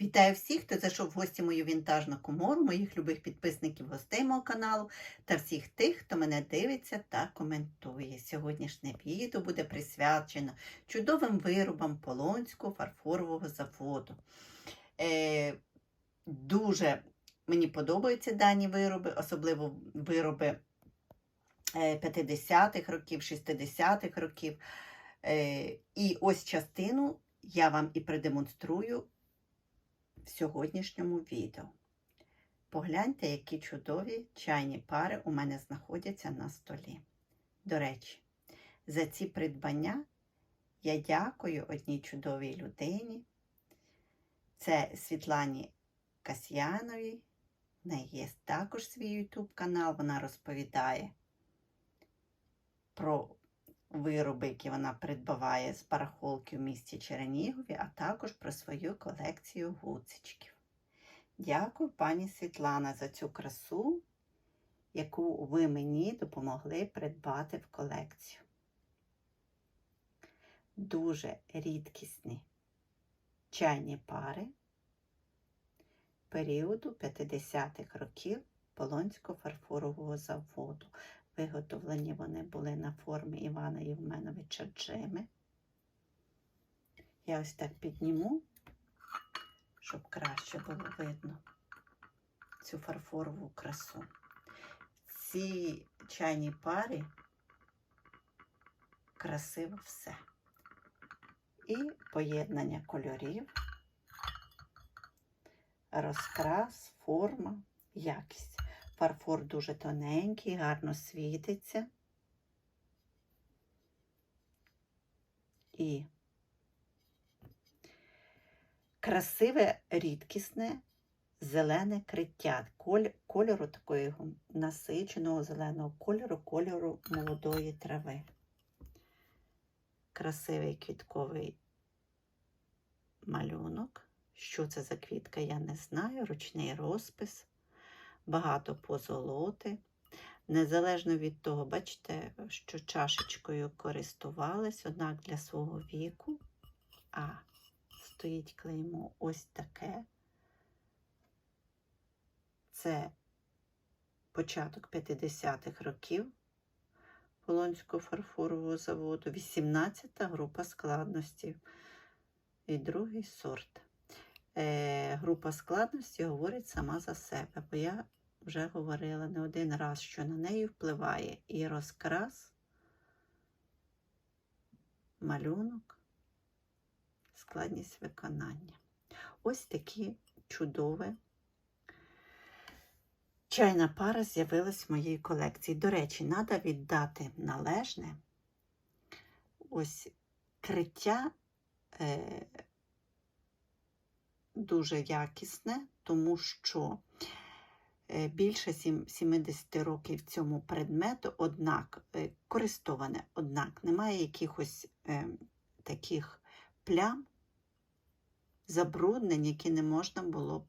Вітаю всіх, хто зайшов в гості мою вінтажну комору, моїх любих підписників гостей мого каналу та всіх тих, хто мене дивиться та коментує. Сьогоднішнє відео буде присвячено чудовим виробам Полонського фарфорового заводу. Е, дуже мені подобаються дані вироби, особливо вироби е, 50-х років, 60-х років. Е, і ось частину я вам і продемонструю в сьогоднішньому відео. Погляньте, які чудові чайні пари у мене знаходяться на столі. До речі, за ці придбання я дякую одній чудовій людині. Це Світлані Касьяновій. В неї є також свій YouTube канал. Вона розповідає про вироби, які вона придбаває з барахолки в місті Чернігові, а також про свою колекцію гуцичків. Дякую, пані Світлана, за цю красу, яку ви мені допомогли придбати в колекцію. Дуже рідкісні чайні пари періоду 50-х років Полонського фарфорового заводу. Виготовлені вони були на формі Івана Євменовича Джими. Я ось так підніму, щоб краще було видно цю фарфорову красу. Ці чайні парі красиво все. І поєднання кольорів, розкрас, форма, якість. Фарфор дуже тоненький, гарно світиться. І красиве, рідкісне зелене криття. Кольору такого насиченого зеленого кольору, кольору молодої трави. Красивий квітковий малюнок. Що це за квітка, я не знаю. Ручний розпис багато позолоти. Незалежно від того, бачите, що чашечкою користувалась, однак для свого віку. А стоїть клеймо ось таке. Це початок 50-х років Полонського фарфорового заводу, 18-та група складності і другий сорт. Е, група складності говорить сама за себе, бо я вже говорила не один раз, що на неї впливає і розкрас, малюнок, складність виконання. Ось такі чудові чайна пара з'явилась в моїй колекції. До речі, треба віддати належне ось криття. Е, Дуже якісне, тому що більше 70 років цьому предмету, однак е, користоване, однак немає якихось е, таких плям, забруднень, які не можна було б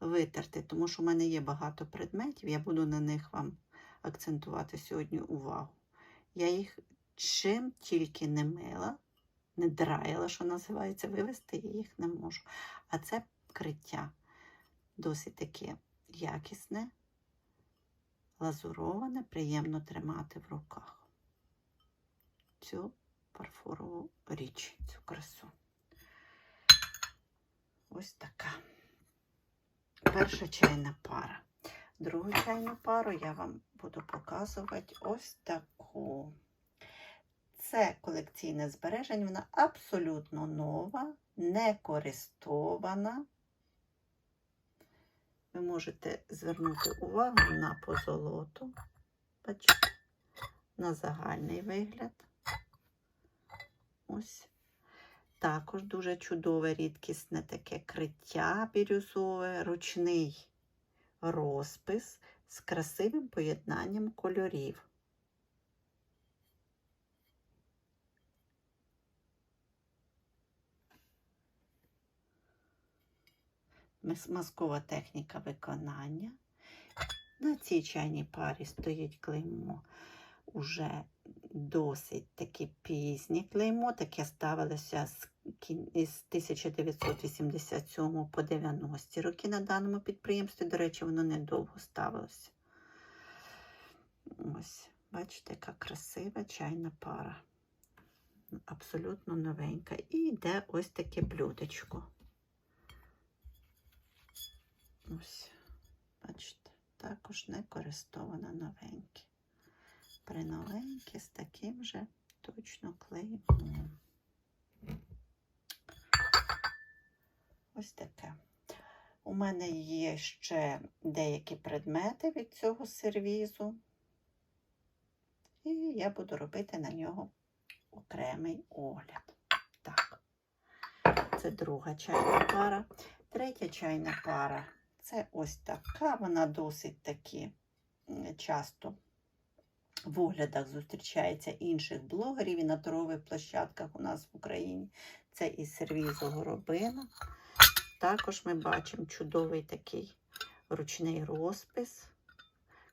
витерти, тому що в мене є багато предметів, я буду на них вам акцентувати сьогодні увагу. Я їх чим тільки не мила не драяла, що називається, вивести я їх не можу. А це криття досить таке якісне, лазуроване, приємно тримати в руках цю фарфорову річ, цю красу. Ось така. Перша чайна пара. Другу чайну пару я вам буду показувати ось таку. Це колекційне збереження, вона абсолютно нова, не користована. Ви можете звернути увагу на позолоту, бачите, на загальний вигляд. Ось. Також дуже чудове, рідкісне таке криття бірюзове, ручний розпис з красивим поєднанням кольорів. Мазкова техніка виконання. На цій чайній парі стоїть клеймо уже досить таке пізнє клеймо, таке ставилося з, 1987 по 90 роки на даному підприємстві. До речі, воно недовго ставилося. Ось, бачите, яка красива чайна пара. Абсолютно новенька. І йде ось таке блюдечко. Ось, бачите, також не користовано новеньке. Приновеньке з таким же точно клеймом. Ось таке. У мене є ще деякі предмети від цього сервізу. І я буду робити на нього окремий огляд. Так, це друга чайна пара. Третя чайна пара це ось така. Вона досить таки часто в оглядах зустрічається інших блогерів і на торгових площадках у нас в Україні. Це із сервізу горобина. Також ми бачимо чудовий такий ручний розпис,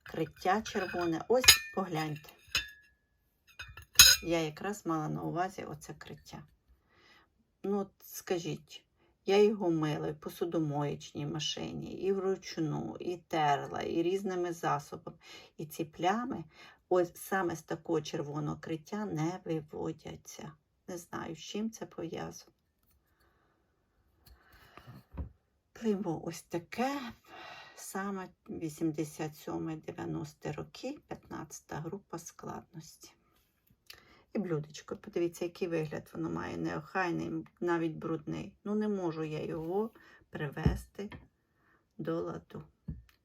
криття червоне. Ось погляньте. Я якраз мала на увазі оце криття. Ну, от скажіть, я його мила і в посудомоєчній машині, і вручну, і терла, і різними засобами. І ці плями, ось саме з такого червоного криття, не виводяться. Не знаю, з чим це пов'язано. Клеймо ось таке. Саме 87-90 роки, 15 група складності. І блюдечко, подивіться, який вигляд воно має неохайний, навіть брудний. Ну, не можу я його привести до ладу.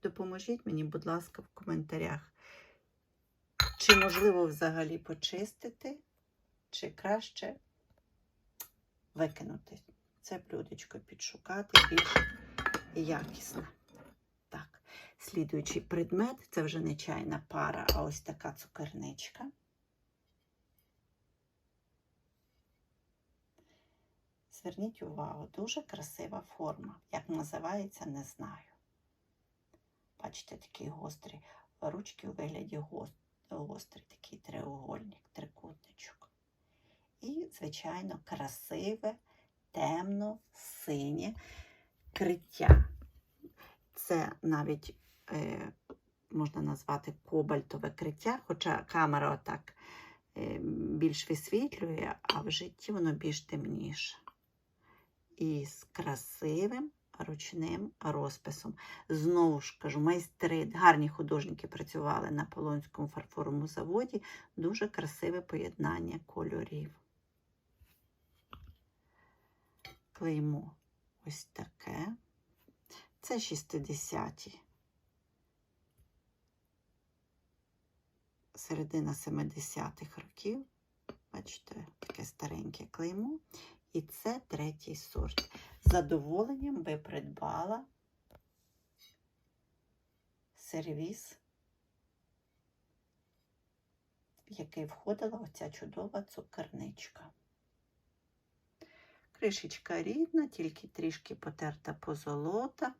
Допоможіть мені, будь ласка, в коментарях. Чи можливо взагалі почистити, чи краще викинути це блюдечко, підшукати більш якісне. Так, слідуючий предмет це вже не чайна пара, а ось така цукерничка. Зверніть увагу, дуже красива форма. Як називається, не знаю. Бачите, такий гострий, ручки у вигляді гос- гострий, такий треугольник, трикутничок. І, звичайно, красиве, темно-синє криття. Це навіть е, можна назвати кобальтове криття, хоча камера отак е, більш висвітлює, а в житті воно більш темніше. І з красивим ручним розписом. Знову ж кажу, майстри, гарні художники працювали на Полонському фарфоровому заводі. Дуже красиве поєднання кольорів. Клеймо ось таке. Це 60-ті. Середина 70-х років. Бачите, таке стареньке клеймо. І це третій сорт. З задоволенням би придбала сервіс, в який входила оця чудова цукерничка. Кришечка рідна, тільки трішки потерта позолота.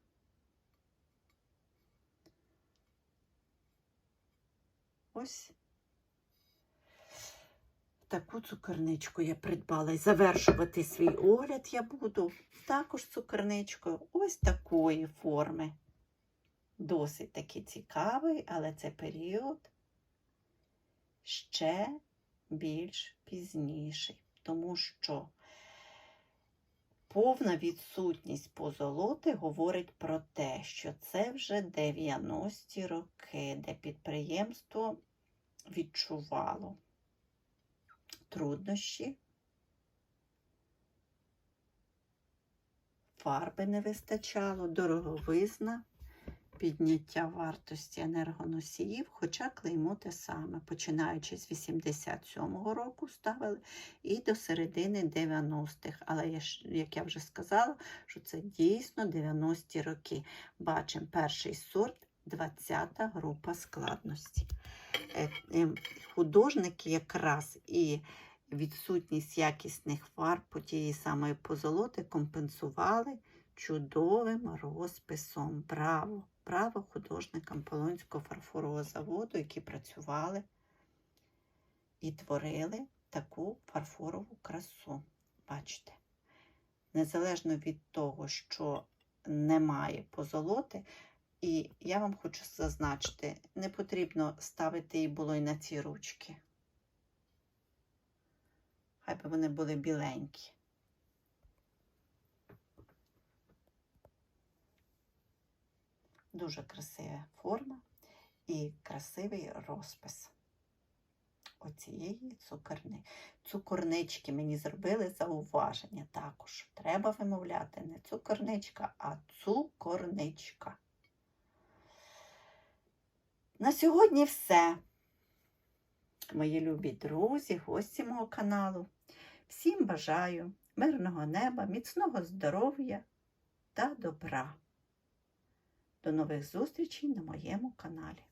Ось таку цукерничку я придбала. І завершувати свій огляд я буду також цукерничкою ось такої форми. Досить таки цікавий, але це період ще більш пізніший, тому що повна відсутність позолоти говорить про те, що це вже 90-ті роки, де підприємство відчувало труднощі, фарби не вистачало, дороговизна, підняття вартості енергоносіїв, хоча клеймо те саме, починаючи з 87-го року ставили і до середини 90-х. Але, я як я вже сказала, що це дійсно 90-ті роки. Бачимо перший сорт, 20-та група складності. Е, е, Художники якраз і відсутність якісних фарб по тієї самої позолоти компенсували чудовим розписом. Браво! Браво художникам Полонського фарфорового заводу, які працювали і творили таку фарфорову красу. Бачите? Незалежно від того, що немає позолоти, і я вам хочу зазначити, не потрібно ставити її було і на ці ручки. Хай би вони були біленькі. Дуже красива форма і красивий розпис оцієї цукерни. Цукорнички мені зробили зауваження також. Треба вимовляти не цукорничка, а цукорничка. На сьогодні все. Мої любі друзі, гості мого каналу. Всім бажаю мирного неба, міцного здоров'я та добра. До нових зустрічей на моєму каналі.